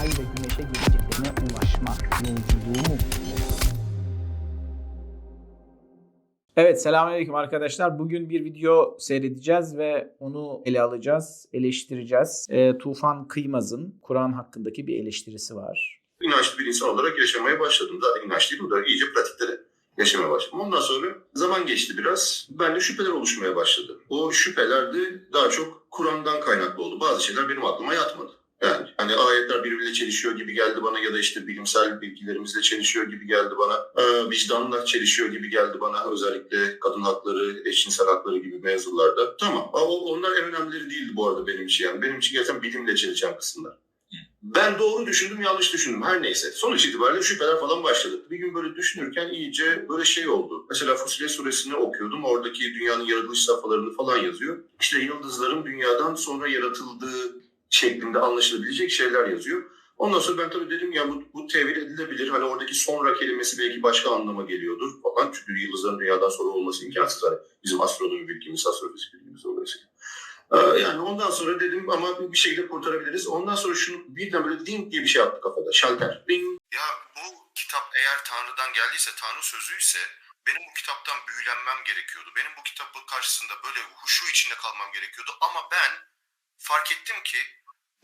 ay ve güneşe geleceklerine ulaşma yolculuğu mu? Evet selamünaleyküm arkadaşlar. Bugün bir video seyredeceğiz ve onu ele alacağız, eleştireceğiz. Ee, Tufan Kıymaz'ın Kur'an hakkındaki bir eleştirisi var. inançlı bir insan olarak yaşamaya başladım. Daha inanç değilim da iyice pratikte de yaşamaya başladım. Ondan sonra zaman geçti biraz. Bende şüpheler oluşmaya başladı. O şüpheler de daha çok Kur'an'dan kaynaklı oldu. Bazı şeyler benim aklıma yatmadı. Yani hani ayetler birbiriyle çelişiyor gibi geldi bana ya da işte bilimsel bilgilerimizle çelişiyor gibi geldi bana. Ee, vicdanla çelişiyor gibi geldi bana. Özellikle kadın hakları, eşcinsel hakları gibi mevzularda. Tamam ama onlar en önemlileri değildi bu arada benim için. Yani benim için gerçekten bilimle çelişen kısımlar. Ben doğru düşündüm, yanlış düşündüm. Her neyse. Sonuç itibariyle şüpheler falan başladı. Bir gün böyle düşünürken iyice böyle şey oldu. Mesela Fusilet suresini okuyordum. Oradaki dünyanın yaratılış safhalarını falan yazıyor. İşte yıldızların dünyadan sonra yaratıldığı şeklinde anlaşılabilecek şeyler yazıyor. Ondan sonra ben tabii dedim ya bu, bu tevil edilebilir. Hani oradaki sonra kelimesi belki başka anlama geliyordur falan. Çünkü yıldızların dünyadan sonra olması imkansız. Hani bizim astronomi bilgimiz, astrofizik bilgimiz dolayısıyla. Ee, Yani ondan sonra dedim ama bir şekilde kurtarabiliriz. Ondan sonra şunu birden böyle ding diye bir şey attı kafada. Şalter. Ding. Ya bu kitap eğer Tanrı'dan geldiyse, Tanrı sözüyse benim bu kitaptan büyülenmem gerekiyordu. Benim bu kitabın karşısında böyle huşu içinde kalmam gerekiyordu. Ama ben fark ettim ki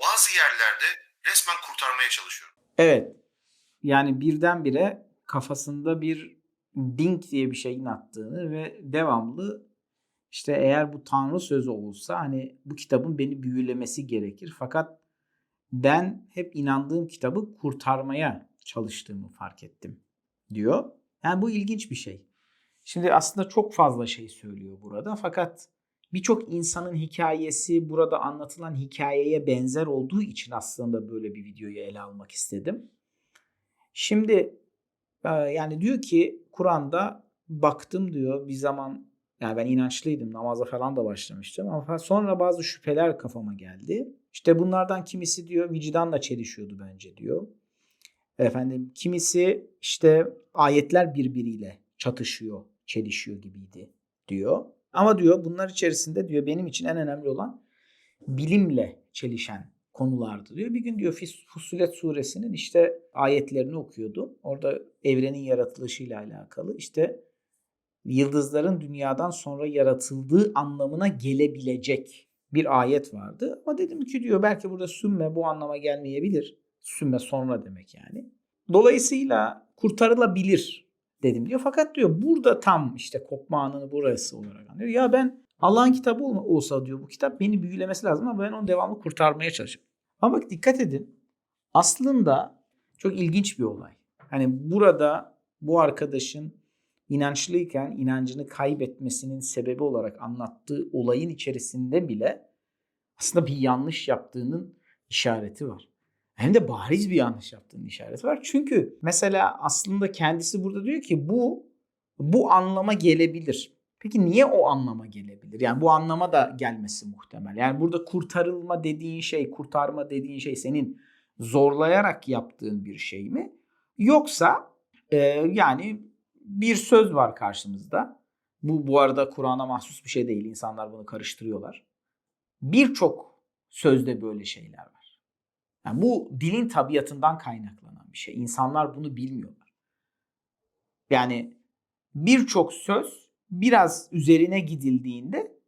bazı yerlerde resmen kurtarmaya çalışıyorum. Evet yani birdenbire kafasında bir ding diye bir şeyin attığını ve devamlı işte eğer bu Tanrı sözü olsa hani bu kitabın beni büyülemesi gerekir. Fakat ben hep inandığım kitabı kurtarmaya çalıştığımı fark ettim diyor. Yani bu ilginç bir şey. Şimdi aslında çok fazla şey söylüyor burada fakat birçok insanın hikayesi burada anlatılan hikayeye benzer olduğu için aslında böyle bir videoyu ele almak istedim. Şimdi e, yani diyor ki Kur'an'da baktım diyor bir zaman yani ben inançlıydım namaza falan da başlamıştım ama sonra bazı şüpheler kafama geldi. İşte bunlardan kimisi diyor vicdanla çelişiyordu bence diyor. Efendim kimisi işte ayetler birbiriyle çatışıyor, çelişiyor gibiydi diyor. Ama diyor bunlar içerisinde diyor benim için en önemli olan bilimle çelişen konulardı diyor. Bir gün diyor Fussilet suresinin işte ayetlerini okuyordu. Orada evrenin yaratılışıyla alakalı işte yıldızların dünyadan sonra yaratıldığı anlamına gelebilecek bir ayet vardı. Ama dedim ki diyor belki burada sümme bu anlama gelmeyebilir. Sümme sonra demek yani. Dolayısıyla kurtarılabilir dedim diyor. Fakat diyor burada tam işte kopma anını burası olarak anlıyor. Ya ben Allah'ın kitabı olsa diyor bu kitap beni büyülemesi lazım ama ben onu devamlı kurtarmaya çalışıyorum. Ama dikkat edin. Aslında çok ilginç bir olay. Hani burada bu arkadaşın inançlıyken inancını kaybetmesinin sebebi olarak anlattığı olayın içerisinde bile aslında bir yanlış yaptığının işareti var. Hem de bariz bir yanlış yaptığının işareti var. Çünkü mesela aslında kendisi burada diyor ki bu bu anlama gelebilir. Peki niye o anlama gelebilir? Yani bu anlama da gelmesi muhtemel. Yani burada kurtarılma dediğin şey, kurtarma dediğin şey senin zorlayarak yaptığın bir şey mi? Yoksa e, yani bir söz var karşımızda. Bu bu arada Kur'an'a mahsus bir şey değil. İnsanlar bunu karıştırıyorlar. Birçok sözde böyle şeyler var. Yani bu dilin tabiatından kaynaklanan bir şey. İnsanlar bunu bilmiyorlar. Yani birçok söz biraz üzerine gidildiğinde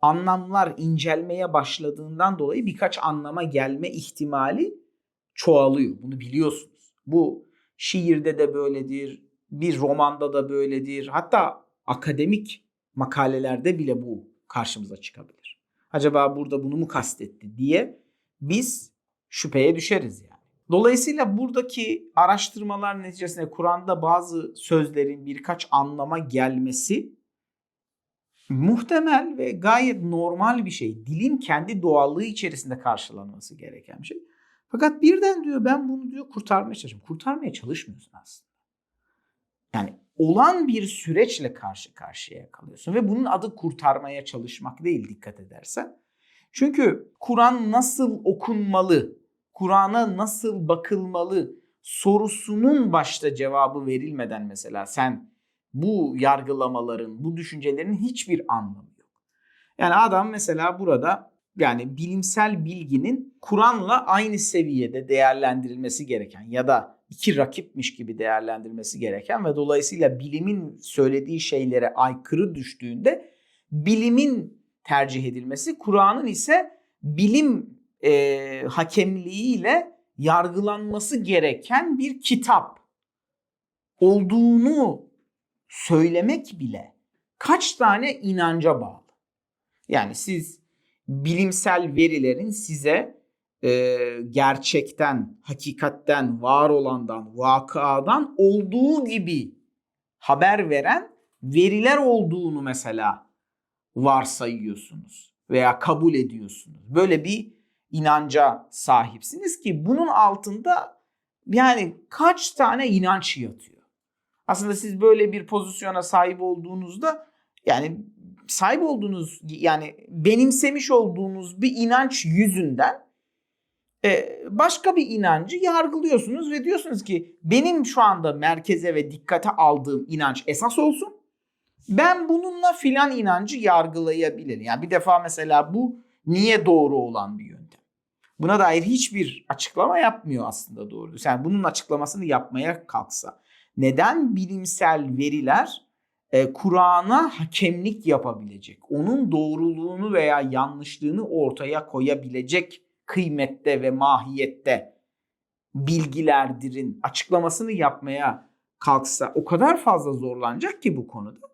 anlamlar incelmeye başladığından dolayı birkaç anlama gelme ihtimali çoğalıyor. Bunu biliyorsunuz. Bu şiirde de böyledir, bir romanda da böyledir. Hatta akademik makalelerde bile bu karşımıza çıkabilir. Acaba burada bunu mu kastetti diye biz şüpheye düşeriz yani. Dolayısıyla buradaki araştırmalar neticesinde Kur'an'da bazı sözlerin birkaç anlama gelmesi muhtemel ve gayet normal bir şey. Dilin kendi doğallığı içerisinde karşılanması gereken bir şey. Fakat birden diyor ben bunu diyor kurtarmaya çalışıyorum. Kurtarmaya çalışmıyorsun aslında. Yani olan bir süreçle karşı karşıya kalıyorsun ve bunun adı kurtarmaya çalışmak değil dikkat edersen. Çünkü Kur'an nasıl okunmalı, Kur'an'a nasıl bakılmalı sorusunun başta cevabı verilmeden mesela sen bu yargılamaların, bu düşüncelerin hiçbir anlamı yok. Yani adam mesela burada yani bilimsel bilginin Kur'an'la aynı seviyede değerlendirilmesi gereken ya da iki rakipmiş gibi değerlendirilmesi gereken ve dolayısıyla bilimin söylediği şeylere aykırı düştüğünde bilimin tercih edilmesi, Kur'an'ın ise bilim e, hakemliğiyle yargılanması gereken bir kitap olduğunu söylemek bile kaç tane inanca bağlı. Yani siz bilimsel verilerin size e, gerçekten, hakikatten, var olandan, vakadan olduğu gibi haber veren veriler olduğunu mesela varsayıyorsunuz veya kabul ediyorsunuz. Böyle bir inanca sahipsiniz ki bunun altında yani kaç tane inanç yatıyor. Aslında siz böyle bir pozisyona sahip olduğunuzda yani sahip olduğunuz yani benimsemiş olduğunuz bir inanç yüzünden e, başka bir inancı yargılıyorsunuz ve diyorsunuz ki benim şu anda merkeze ve dikkate aldığım inanç esas olsun. Ben bununla filan inancı yargılayabilirim. Yani bir defa mesela bu niye doğru olan bir yöntem. Buna dair hiçbir açıklama yapmıyor aslında doğru. Yani bunun açıklamasını yapmaya kalksa. Neden bilimsel veriler e, Kur'an'a hakemlik yapabilecek, onun doğruluğunu veya yanlışlığını ortaya koyabilecek kıymette ve mahiyette bilgilerdirin açıklamasını yapmaya kalksa o kadar fazla zorlanacak ki bu konuda.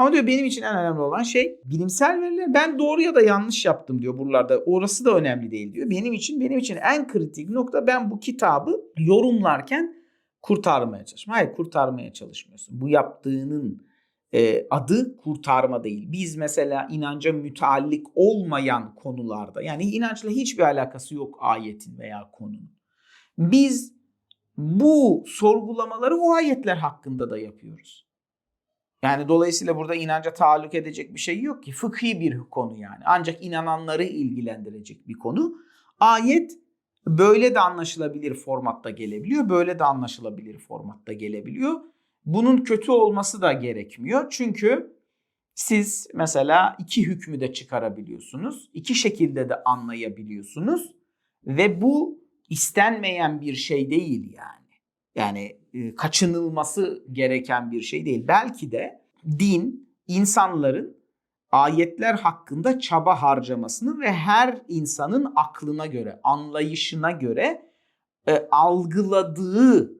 Ama diyor benim için en önemli olan şey bilimsel veriler. Ben doğru ya da yanlış yaptım diyor buralarda. Orası da önemli değil diyor. Benim için benim için en kritik nokta ben bu kitabı yorumlarken kurtarmaya çalışıyorum. Hayır kurtarmaya çalışmıyorsun. Bu yaptığının e, adı kurtarma değil. Biz mesela inanca müteallik olmayan konularda yani inançla hiçbir alakası yok ayetin veya konunun. Biz bu sorgulamaları o ayetler hakkında da yapıyoruz. Yani dolayısıyla burada inanca taalluk edecek bir şey yok ki. Fıkhi bir konu yani. Ancak inananları ilgilendirecek bir konu. Ayet böyle de anlaşılabilir formatta gelebiliyor. Böyle de anlaşılabilir formatta gelebiliyor. Bunun kötü olması da gerekmiyor. Çünkü siz mesela iki hükmü de çıkarabiliyorsunuz. iki şekilde de anlayabiliyorsunuz. Ve bu istenmeyen bir şey değil yani. Yani e, kaçınılması gereken bir şey değil. Belki de din insanların ayetler hakkında çaba harcamasını ve her insanın aklına göre, anlayışına göre e, algıladığı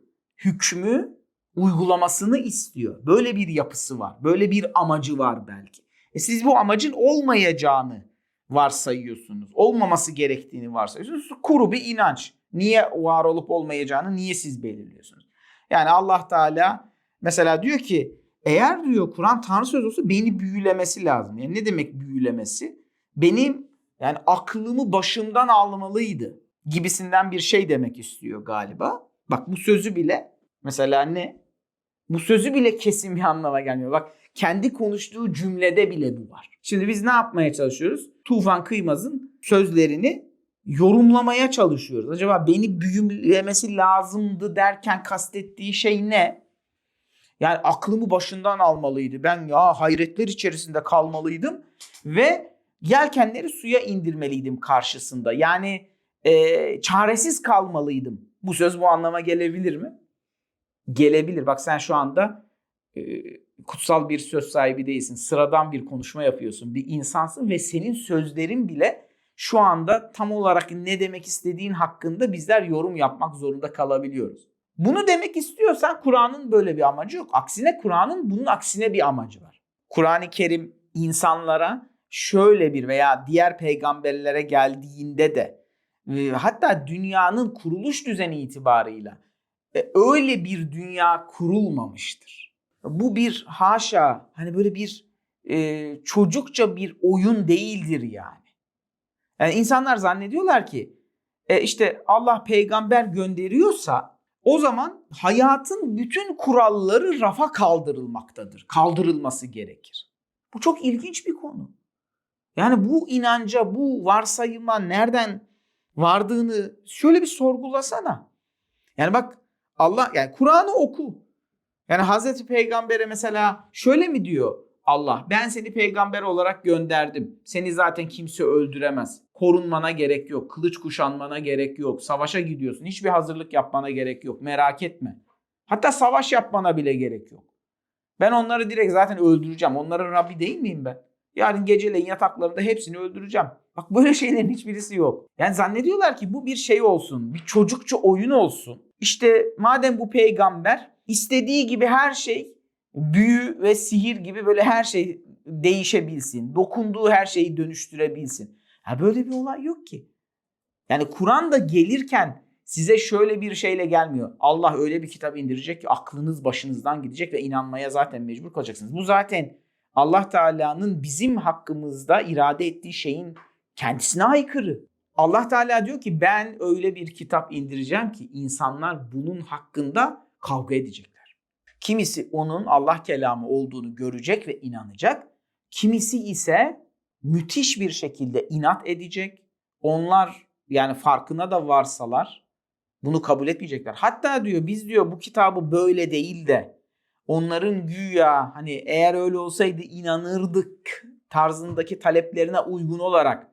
hükmü uygulamasını istiyor. Böyle bir yapısı var. Böyle bir amacı var belki. E siz bu amacın olmayacağını varsayıyorsunuz. Olmaması gerektiğini varsayıyorsunuz. Kuru bir inanç. Niye var olup olmayacağını niye siz belirliyorsunuz? Yani Allah Teala mesela diyor ki eğer diyor Kur'an Tanrı sözü olsa beni büyülemesi lazım. Yani ne demek büyülemesi? Benim yani aklımı başımdan almalıydı gibisinden bir şey demek istiyor galiba. Bak bu sözü bile mesela ne? Bu sözü bile kesin bir anlama gelmiyor. Bak kendi konuştuğu cümlede bile bu var. Şimdi biz ne yapmaya çalışıyoruz? Tufan Kıymaz'ın sözlerini yorumlamaya çalışıyoruz. Acaba beni büyülemesi lazımdı derken kastettiği şey ne? Yani aklımı başından almalıydı. Ben ya hayretler içerisinde kalmalıydım ve yelkenleri suya indirmeliydim karşısında. Yani e, çaresiz kalmalıydım. Bu söz bu anlama gelebilir mi? Gelebilir. Bak sen şu anda e, kutsal bir söz sahibi değilsin. Sıradan bir konuşma yapıyorsun. Bir insansın ve senin sözlerin bile şu anda tam olarak ne demek istediğin hakkında bizler yorum yapmak zorunda kalabiliyoruz. Bunu demek istiyorsan Kur'an'ın böyle bir amacı yok. Aksine Kur'an'ın bunun aksine bir amacı var. Kur'an-ı Kerim insanlara şöyle bir veya diğer peygamberlere geldiğinde de e, hatta dünyanın kuruluş düzeni itibarıyla e, öyle bir dünya kurulmamıştır. Bu bir haşa hani böyle bir e, çocukça bir oyun değildir yani. Yani insanlar zannediyorlar ki e, işte Allah peygamber gönderiyorsa o zaman hayatın bütün kuralları rafa kaldırılmaktadır. Kaldırılması gerekir. Bu çok ilginç bir konu. Yani bu inanca, bu varsayıma nereden vardığını şöyle bir sorgulasana. Yani bak Allah yani Kur'an'ı oku. Yani Hazreti Peygamber'e mesela şöyle mi diyor Allah? Ben seni peygamber olarak gönderdim. Seni zaten kimse öldüremez. Korunmana gerek yok. Kılıç kuşanmana gerek yok. Savaşa gidiyorsun. Hiçbir hazırlık yapmana gerek yok. Merak etme. Hatta savaş yapmana bile gerek yok. Ben onları direkt zaten öldüreceğim. Onların Rabbi değil miyim ben? Yarın geceleyin yataklarında hepsini öldüreceğim. Bak böyle şeylerin hiçbirisi yok. Yani zannediyorlar ki bu bir şey olsun. Bir çocukça oyun olsun. İşte madem bu peygamber istediği gibi her şey büyü ve sihir gibi böyle her şey değişebilsin. Dokunduğu her şeyi dönüştürebilsin. Ha böyle bir olay yok ki. Yani Kur'an da gelirken size şöyle bir şeyle gelmiyor. Allah öyle bir kitap indirecek ki aklınız başınızdan gidecek ve inanmaya zaten mecbur kalacaksınız. Bu zaten Allah Teala'nın bizim hakkımızda irade ettiği şeyin kendisine aykırı. Allah Teala diyor ki ben öyle bir kitap indireceğim ki insanlar bunun hakkında kavga edecekler. Kimisi onun Allah kelamı olduğunu görecek ve inanacak. Kimisi ise müthiş bir şekilde inat edecek. Onlar yani farkına da varsalar bunu kabul etmeyecekler. Hatta diyor biz diyor bu kitabı böyle değil de onların güya hani eğer öyle olsaydı inanırdık tarzındaki taleplerine uygun olarak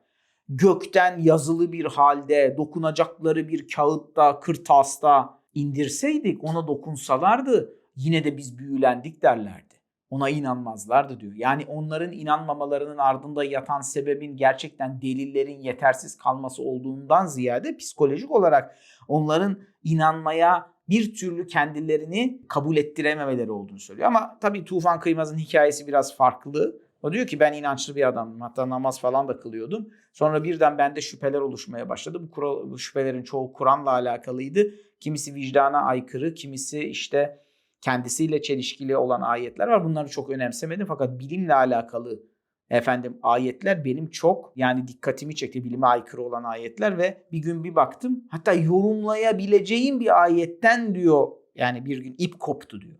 gökten yazılı bir halde dokunacakları bir kağıtta, kırtasta indirseydik ona dokunsalardı yine de biz büyülendik derlerdi. Ona inanmazlardı diyor. Yani onların inanmamalarının ardında yatan sebebin gerçekten delillerin yetersiz kalması olduğundan ziyade psikolojik olarak onların inanmaya bir türlü kendilerini kabul ettirememeleri olduğunu söylüyor. Ama tabii Tufan Kıymaz'ın hikayesi biraz farklı. O diyor ki ben inançlı bir adamım. Hatta namaz falan da kılıyordum. Sonra birden bende şüpheler oluşmaya başladı. Bu, kural, bu şüphelerin çoğu Kur'an'la alakalıydı. Kimisi vicdana aykırı, kimisi işte kendisiyle çelişkili olan ayetler var. Bunları çok önemsemedim fakat bilimle alakalı efendim ayetler benim çok yani dikkatimi çekti bilime aykırı olan ayetler ve bir gün bir baktım hatta yorumlayabileceğim bir ayetten diyor yani bir gün ip koptu diyor.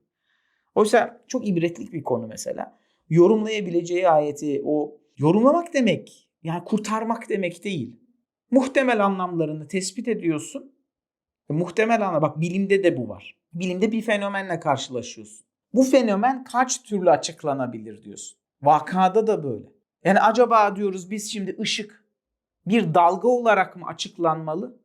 Oysa çok ibretlik bir konu mesela. Yorumlayabileceği ayeti o yorumlamak demek yani kurtarmak demek değil. Muhtemel anlamlarını tespit ediyorsun. E, muhtemel anlam bak bilimde de bu var. Bilimde bir fenomenle karşılaşıyorsun. Bu fenomen kaç türlü açıklanabilir diyorsun. Vakada da böyle. Yani acaba diyoruz biz şimdi ışık bir dalga olarak mı açıklanmalı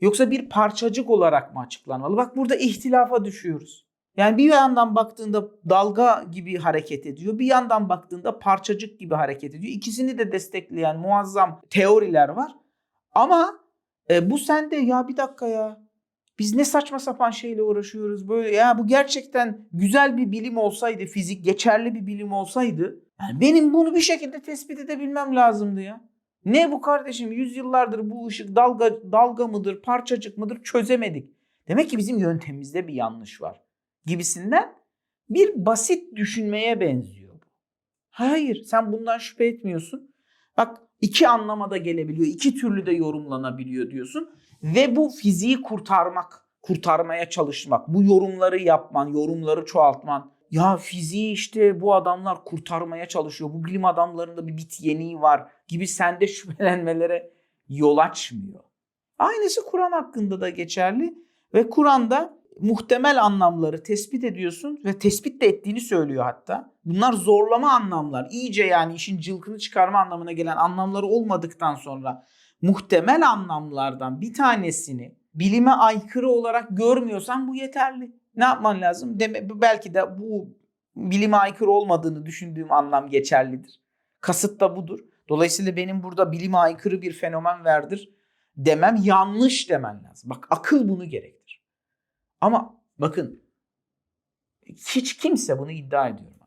yoksa bir parçacık olarak mı açıklanmalı? Bak burada ihtilafa düşüyoruz. Yani bir yandan baktığında dalga gibi hareket ediyor, bir yandan baktığında parçacık gibi hareket ediyor. İkisini de destekleyen muazzam teoriler var. Ama e, bu sende ya bir dakika ya biz ne saçma sapan şeyle uğraşıyoruz böyle ya bu gerçekten güzel bir bilim olsaydı fizik geçerli bir bilim olsaydı yani benim bunu bir şekilde tespit edebilmem lazımdı ya. Ne bu kardeşim yüzyıllardır bu ışık dalga dalga mıdır parçacık mıdır çözemedik. Demek ki bizim yöntemimizde bir yanlış var gibisinden bir basit düşünmeye benziyor bu. Hayır sen bundan şüphe etmiyorsun. Bak iki anlamada gelebiliyor iki türlü de yorumlanabiliyor diyorsun. Ve bu fiziği kurtarmak, kurtarmaya çalışmak, bu yorumları yapman, yorumları çoğaltman. Ya fiziği işte bu adamlar kurtarmaya çalışıyor. Bu bilim adamlarında bir bit yeniği var gibi sende şüphelenmelere yol açmıyor. Aynısı Kur'an hakkında da geçerli ve Kur'an'da muhtemel anlamları tespit ediyorsun ve tespit de ettiğini söylüyor hatta. Bunlar zorlama anlamlar. İyice yani işin cılkını çıkarma anlamına gelen anlamları olmadıktan sonra muhtemel anlamlardan bir tanesini bilime aykırı olarak görmüyorsan bu yeterli. Ne yapman lazım? Deme, belki de bu bilime aykırı olmadığını düşündüğüm anlam geçerlidir. Kasıt da budur. Dolayısıyla benim burada bilime aykırı bir fenomen verdir demem yanlış demen lazım. Bak akıl bunu gerektir. Ama bakın hiç kimse bunu iddia arkadaşlar.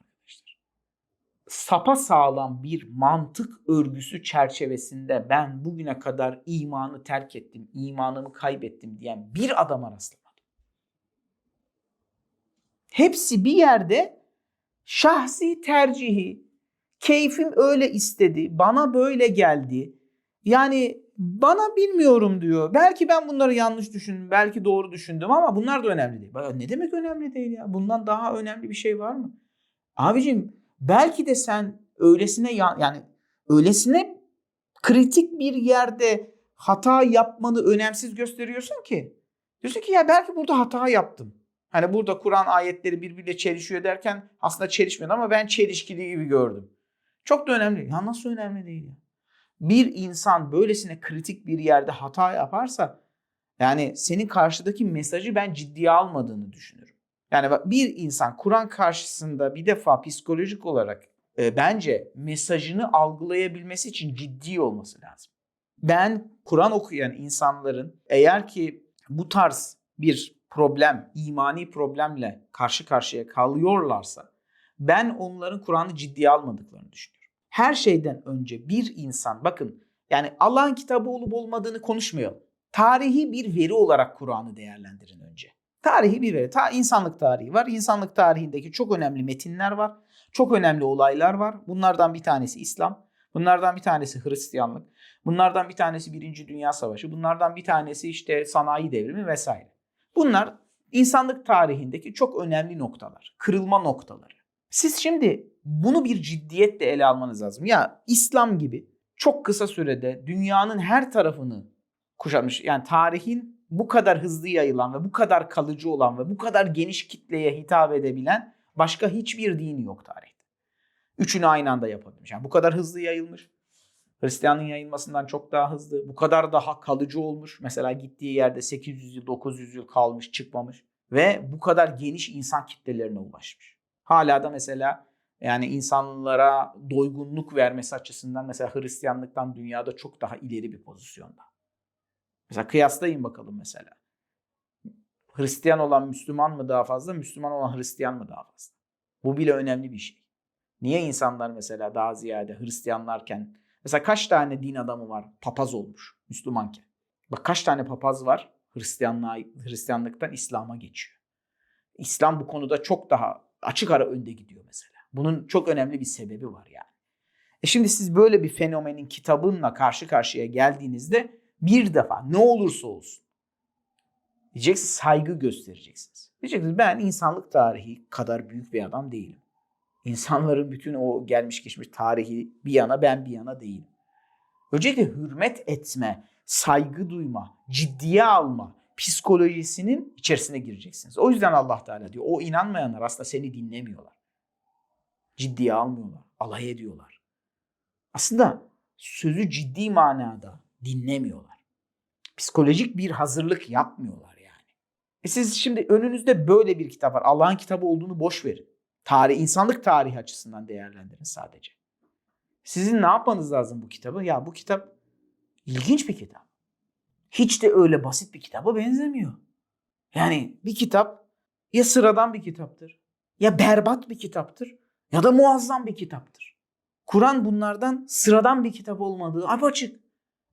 Sapa sağlam bir mantık örgüsü çerçevesinde ben bugüne kadar imanı terk ettim, imanımı kaybettim diyen bir adama rastlamadım. Hepsi bir yerde şahsi tercihi, keyfim öyle istedi, bana böyle geldi. Yani bana bilmiyorum diyor. Belki ben bunları yanlış düşündüm, belki doğru düşündüm ama bunlar da önemli değil. Ne demek önemli değil ya? Bundan daha önemli bir şey var mı? Abicim belki de sen öylesine yani öylesine kritik bir yerde hata yapmanı önemsiz gösteriyorsun ki. Diyorsun ki ya belki burada hata yaptım. Hani burada Kur'an ayetleri birbiriyle çelişiyor derken aslında çelişmiyor ama ben çelişkili gibi gördüm. Çok da önemli. Ya nasıl önemli değil ya? bir insan böylesine kritik bir yerde hata yaparsa yani senin karşıdaki mesajı ben ciddiye almadığını düşünüyorum. Yani bir insan Kur'an karşısında bir defa psikolojik olarak e, bence mesajını algılayabilmesi için ciddi olması lazım. Ben Kur'an okuyan insanların eğer ki bu tarz bir problem, imani problemle karşı karşıya kalıyorlarsa ben onların Kur'an'ı ciddiye almadıklarını düşünüyorum. Her şeyden önce bir insan bakın yani Allah'ın kitabı olup olmadığını konuşmuyor. Tarihi bir veri olarak Kur'an'ı değerlendirin önce. Tarihi bir veri. Ta insanlık tarihi var. İnsanlık tarihindeki çok önemli metinler var. Çok önemli olaylar var. Bunlardan bir tanesi İslam. Bunlardan bir tanesi Hristiyanlık. Bunlardan bir tanesi Birinci Dünya Savaşı. Bunlardan bir tanesi işte sanayi devrimi vesaire. Bunlar insanlık tarihindeki çok önemli noktalar. Kırılma noktaları. Siz şimdi bunu bir ciddiyetle ele almanız lazım. Ya İslam gibi çok kısa sürede dünyanın her tarafını kuşatmış. Yani tarihin bu kadar hızlı yayılan ve bu kadar kalıcı olan ve bu kadar geniş kitleye hitap edebilen başka hiçbir din yok tarihte. Üçünü aynı anda yapabilmiş. Yani bu kadar hızlı yayılmış. Hristiyanlığın yayılmasından çok daha hızlı. Bu kadar daha kalıcı olmuş. Mesela gittiği yerde 800 yıl, 900 yıl kalmış, çıkmamış. Ve bu kadar geniş insan kitlelerine ulaşmış. Hala da mesela yani insanlara doygunluk vermesi açısından mesela Hristiyanlıktan dünyada çok daha ileri bir pozisyonda. Mesela kıyaslayın bakalım mesela. Hristiyan olan Müslüman mı daha fazla, Müslüman olan Hristiyan mı daha fazla? Bu bile önemli bir şey. Niye insanlar mesela daha ziyade Hristiyanlarken mesela kaç tane din adamı var papaz olmuş Müslümanken? Bak kaç tane papaz var Hristiyanlığa, Hristiyanlıktan İslam'a geçiyor. İslam bu konuda çok daha açık ara önde gidiyor mesela. Bunun çok önemli bir sebebi var yani. E şimdi siz böyle bir fenomenin kitabınla karşı karşıya geldiğinizde bir defa ne olursa olsun diyeceksiniz saygı göstereceksiniz. Diyeceksiniz ben insanlık tarihi kadar büyük bir adam değilim. İnsanların bütün o gelmiş geçmiş tarihi bir yana ben bir yana değilim. Öncelikle hürmet etme, saygı duyma, ciddiye alma psikolojisinin içerisine gireceksiniz. O yüzden Allah Teala diyor o inanmayanlar aslında seni dinlemiyorlar. Ciddiye almıyorlar, alay ediyorlar. Aslında sözü ciddi manada dinlemiyorlar. Psikolojik bir hazırlık yapmıyorlar yani. E siz şimdi önünüzde böyle bir kitap var. Allah'ın kitabı olduğunu boş verin. Tarih, insanlık tarihi açısından değerlendirin sadece. Sizin ne yapmanız lazım bu kitabı? Ya bu kitap ilginç bir kitap. Hiç de öyle basit bir kitaba benzemiyor. Yani bir kitap ya sıradan bir kitaptır, ya berbat bir kitaptır, ya da muazzam bir kitaptır. Kur'an bunlardan sıradan bir kitap olmadığı apaçık.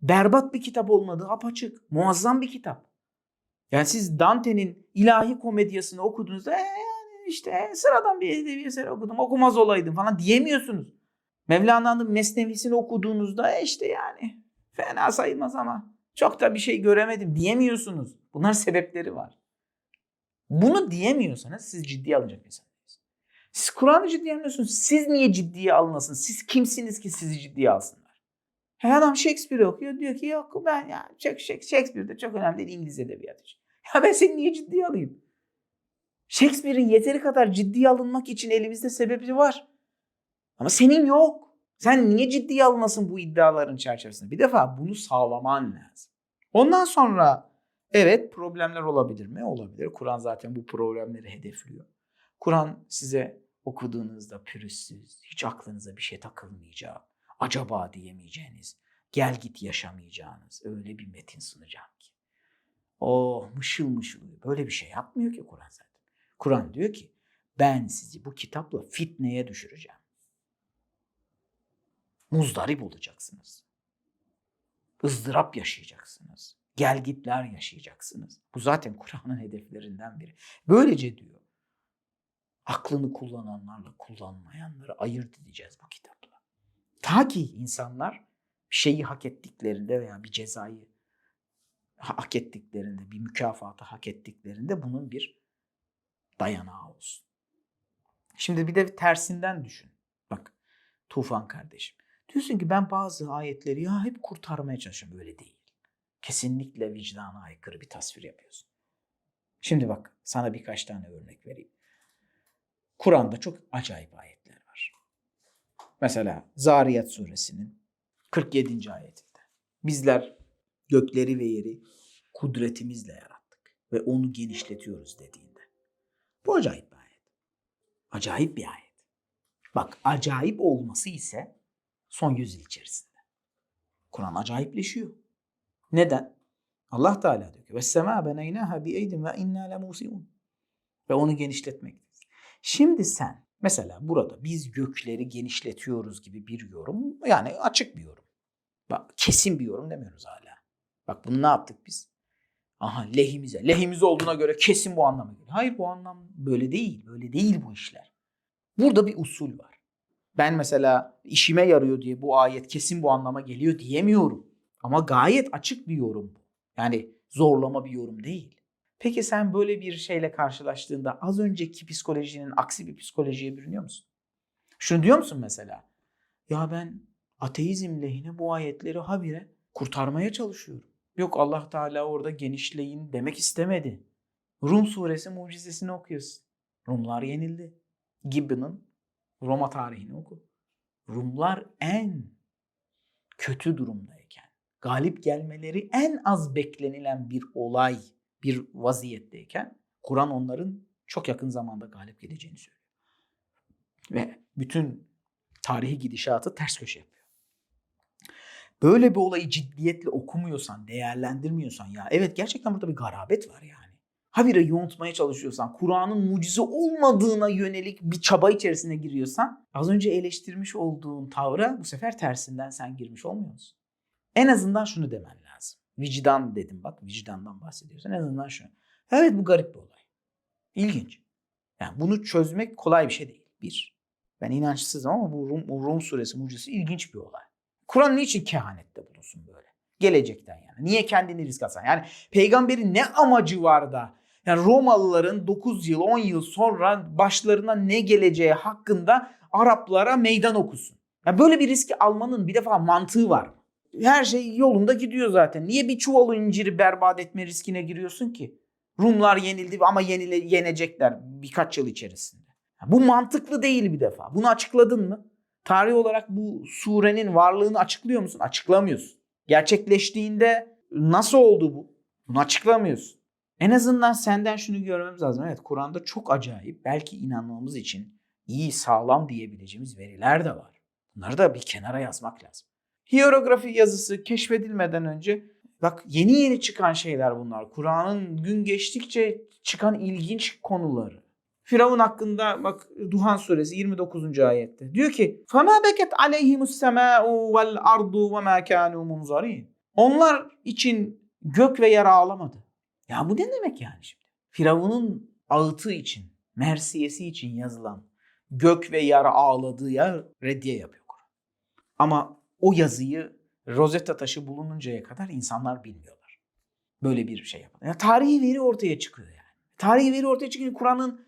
Berbat bir kitap olmadığı apaçık. Muazzam bir kitap. Yani siz Dante'nin ilahi komedyasını okuduğunuzda "E, yani işte sıradan bir edebi eser okudum okumaz olaydım falan diyemiyorsunuz. Mevlana'nın Mesnevisini okuduğunuzda "E, işte yani fena sayılmaz ama çok da bir şey göremedim diyemiyorsunuz. Bunlar sebepleri var. Bunu diyemiyorsanız siz ciddiye alınacak bir insan değilsiniz. Siz Kur'an'ı ciddiye almıyorsunuz. Siz niye ciddiye alınasınız? Siz kimsiniz ki sizi ciddiye alsınlar? Her adam Shakespeare okuyor. Diyor ki yok ben ya Shakespeare de çok önemli değil İngiliz edebiyatı için. Ya ben seni niye ciddiye alayım? Shakespeare'in yeteri kadar ciddiye alınmak için elimizde sebebi var. Ama senin yok. Sen niye ciddiye alınasın bu iddiaların çerçevesinde? Bir defa bunu sağlaman lazım. Ondan sonra evet problemler olabilir mi? Olabilir. Kur'an zaten bu problemleri hedefliyor. Kur'an size okuduğunuzda pürüzsüz, hiç aklınıza bir şey takılmayacak, acaba diyemeyeceğiniz, gel git yaşamayacağınız öyle bir metin sunacağım ki. O mışıl mışıl uyuyor. Böyle bir şey yapmıyor ki Kur'an zaten. Kur'an diyor ki ben sizi bu kitapla fitneye düşüreceğim. Muzdarip olacaksınız. ızdırap yaşayacaksınız. Gelgitler yaşayacaksınız. Bu zaten Kur'an'ın hedeflerinden biri. Böylece diyor aklını kullananlarla kullanmayanları ayırt edeceğiz bu kitapla. Ta ki insanlar şeyi hak ettiklerinde veya bir cezayı hak ettiklerinde, bir mükafatı hak ettiklerinde bunun bir dayanağı olsun. Şimdi bir de tersinden düşün. Bak Tufan kardeşim. Diyorsun ki ben bazı ayetleri ya hep kurtarmaya çalışıyorum. Öyle değil. Kesinlikle vicdana aykırı bir tasvir yapıyorsun. Şimdi bak sana birkaç tane örnek vereyim. Kur'an'da çok acayip var. Mesela Zariyat suresinin 47. ayetinde. Bizler gökleri ve yeri kudretimizle yarattık ve onu genişletiyoruz dediğinde. Bu acayip bir ayet. Acayip bir ayet. Bak acayip olması ise son yüzyıl içerisinde. Kur'an acayipleşiyor. Neden? Allah Teala diyor ki ve sema beneynaha bi eydin ve inna lemusiun. Ve onu genişletmekteyiz. Şimdi sen mesela burada biz gökleri genişletiyoruz gibi bir yorum yani açık bir yorum. Bak kesin bir yorum demiyoruz hala. Bak bunu ne yaptık biz? Aha lehimize. Lehimize olduğuna göre kesin bu anlama geliyor. Hayır bu anlam böyle değil. Böyle değil bu işler. Burada bir usul var. Ben mesela işime yarıyor diye bu ayet kesin bu anlama geliyor diyemiyorum. Ama gayet açık bir yorum bu. Yani zorlama bir yorum değil. Peki sen böyle bir şeyle karşılaştığında az önceki psikolojinin aksi bir psikolojiye bürünüyor musun? Şunu diyor musun mesela? Ya ben ateizm lehine bu ayetleri habire kurtarmaya çalışıyorum. Yok Allah Teala orada genişleyin demek istemedi. Rum suresi mucizesini okuyorsun. Rumlar yenildi. Gibbon'ın Roma tarihini oku. Rumlar en kötü durumdayken, galip gelmeleri en az beklenilen bir olay, bir vaziyetteyken Kur'an onların çok yakın zamanda galip geleceğini söylüyor. Ve bütün tarihi gidişatı ters köşe yapıyor. Böyle bir olayı ciddiyetle okumuyorsan, değerlendirmiyorsan ya evet gerçekten burada bir garabet var yani. Habire yontmaya çalışıyorsan, Kur'an'ın mucize olmadığına yönelik bir çaba içerisine giriyorsan az önce eleştirmiş olduğun tavra bu sefer tersinden sen girmiş olmuyor musun? En azından şunu demen lazım. Vicdan dedim bak vicdandan bahsediyorsan en azından şunu. Evet bu garip bir olay. İlginç. Yani bunu çözmek kolay bir şey değil. Bir. Ben inançsızım ama bu Rum, Rum suresi mucizesi ilginç bir olay. Kur'an niçin kehanette bulunsun böyle? Gelecekten yani. Niye kendini risk atsan? Yani peygamberin ne amacı var da yani Romalıların 9 yıl 10 yıl sonra başlarına ne geleceği hakkında Araplara meydan okusun. Yani böyle bir riski almanın bir defa mantığı var. Her şey yolunda gidiyor zaten. Niye bir çuval inciri berbat etme riskine giriyorsun ki? Rumlar yenildi ama yenile, yenecekler birkaç yıl içerisinde. Bu mantıklı değil bir defa. Bunu açıkladın mı? Tarih olarak bu surenin varlığını açıklıyor musun? Açıklamıyorsun. Gerçekleştiğinde nasıl oldu bu? Bunu açıklamıyorsun. En azından senden şunu görmemiz lazım. Evet Kur'an'da çok acayip belki inanmamız için iyi sağlam diyebileceğimiz veriler de var. Bunları da bir kenara yazmak lazım. Hierografi yazısı keşfedilmeden önce bak yeni yeni çıkan şeyler bunlar. Kur'an'ın gün geçtikçe çıkan ilginç konuları. Firavun hakkında bak Duhan suresi 29. ayette. Diyor ki: "Fema beket aleyhimus sema'u vel ardu ve ma kanu munzarin." Onlar için gök ve yer ağlamadı. Ya bu ne demek yani şimdi? Firavun'un ağıtı için, mersiyesi için yazılan gök ve yer ağladığı yer reddiye yapıyor Kur'an. Ama o yazıyı Rosetta taşı bulununcaya kadar insanlar bilmiyorlar. Böyle bir şey yapın. Ya tarihi veri ortaya çıkıyor yani. Tarihi veri ortaya çıkınca Kur'an'ın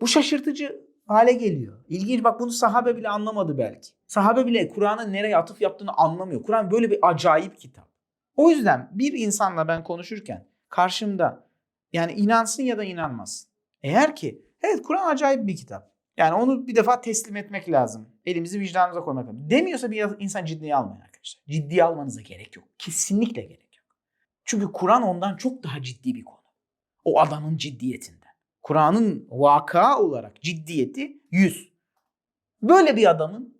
bu şaşırtıcı hale geliyor. İlginç bak bunu sahabe bile anlamadı belki. Sahabe bile Kur'an'ın nereye atıf yaptığını anlamıyor. Kur'an böyle bir acayip kitap. O yüzden bir insanla ben konuşurken karşımda yani inansın ya da inanmasın. Eğer ki evet Kur'an acayip bir kitap. Yani onu bir defa teslim etmek lazım. Elimizi vicdanımıza koymak lazım. Demiyorsa bir insan ciddiye almayın arkadaşlar. Ciddiye almanıza gerek yok. Kesinlikle gerek yok. Çünkü Kur'an ondan çok daha ciddi bir konu. O adamın ciddiyetinden. Kur'an'ın vaka olarak ciddiyeti 100. Böyle bir adamın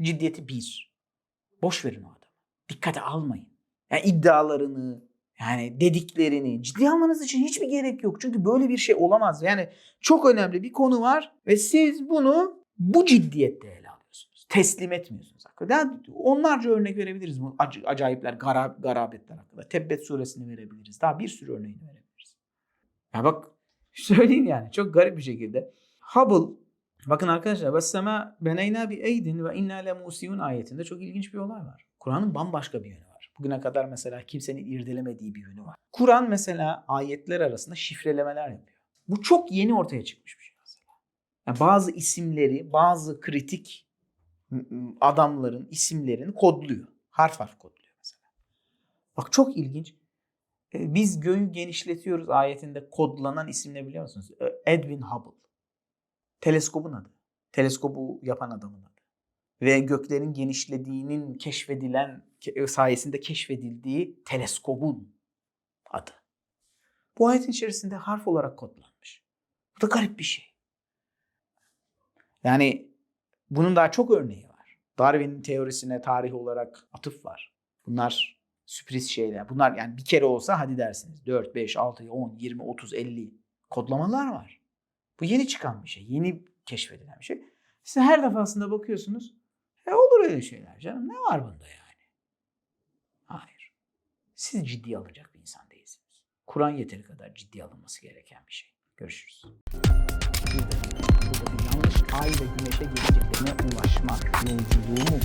ciddiyeti 1. Boş verin o adamı. Dikkate almayın. Yani iddialarını, yani dediklerini ciddiye almanız için hiçbir gerek yok. Çünkü böyle bir şey olamaz. Yani çok önemli bir konu var ve siz bunu bu ciddiyette ele alıyorsunuz. Teslim etmiyorsunuz. Yani onlarca örnek verebiliriz bu ac- acayipler, gara- garabetler hakkında. Tebbet suresini verebiliriz. Daha bir sürü örneğini verebiliriz. Ya bak söyleyeyim yani çok garip bir şekilde. Hubble Bakın arkadaşlar Vessema beneyna bi eydin ve inna le musiyun ayetinde çok ilginç bir olay var. Kur'an'ın bambaşka bir yönü. Bugüne kadar mesela kimsenin irdelemediği bir yönü var. Kur'an mesela ayetler arasında şifrelemeler yapıyor. Bu çok yeni ortaya çıkmış bir şey mesela. Yani bazı isimleri, bazı kritik adamların isimlerini kodluyor. Harf harf kodluyor mesela. Bak çok ilginç. Ee, Biz göğü genişletiyoruz ayetinde kodlanan isim ne biliyor musunuz? Edwin Hubble. Teleskobun adı. Teleskobu yapan adamın adı. Ve göklerin genişlediğinin keşfedilen ke- sayesinde keşfedildiği teleskobun adı. Bu ayetin içerisinde harf olarak kodlanmış. Bu da garip bir şey. Yani bunun daha çok örneği var. Darwin'in teorisine tarih olarak atıf var. Bunlar sürpriz şeyler. Bunlar yani bir kere olsa hadi dersiniz. 4, 5, 6, 10, 20, 30, 50 kodlamalar var. Bu yeni çıkan bir şey. Yeni keşfedilen bir şey. Siz her defasında bakıyorsunuz. E olur öyle şeyler canım. Ne var bunda yani? Hayır. Siz ciddiye alacak bir insan değilsiniz. Kur'an yeteri kadar ciddiye alınması gereken bir şey. Görüşürüz. Burada, burada bir yanlış ay ve güneşe geleceklerine ulaşma yolculuğu mu?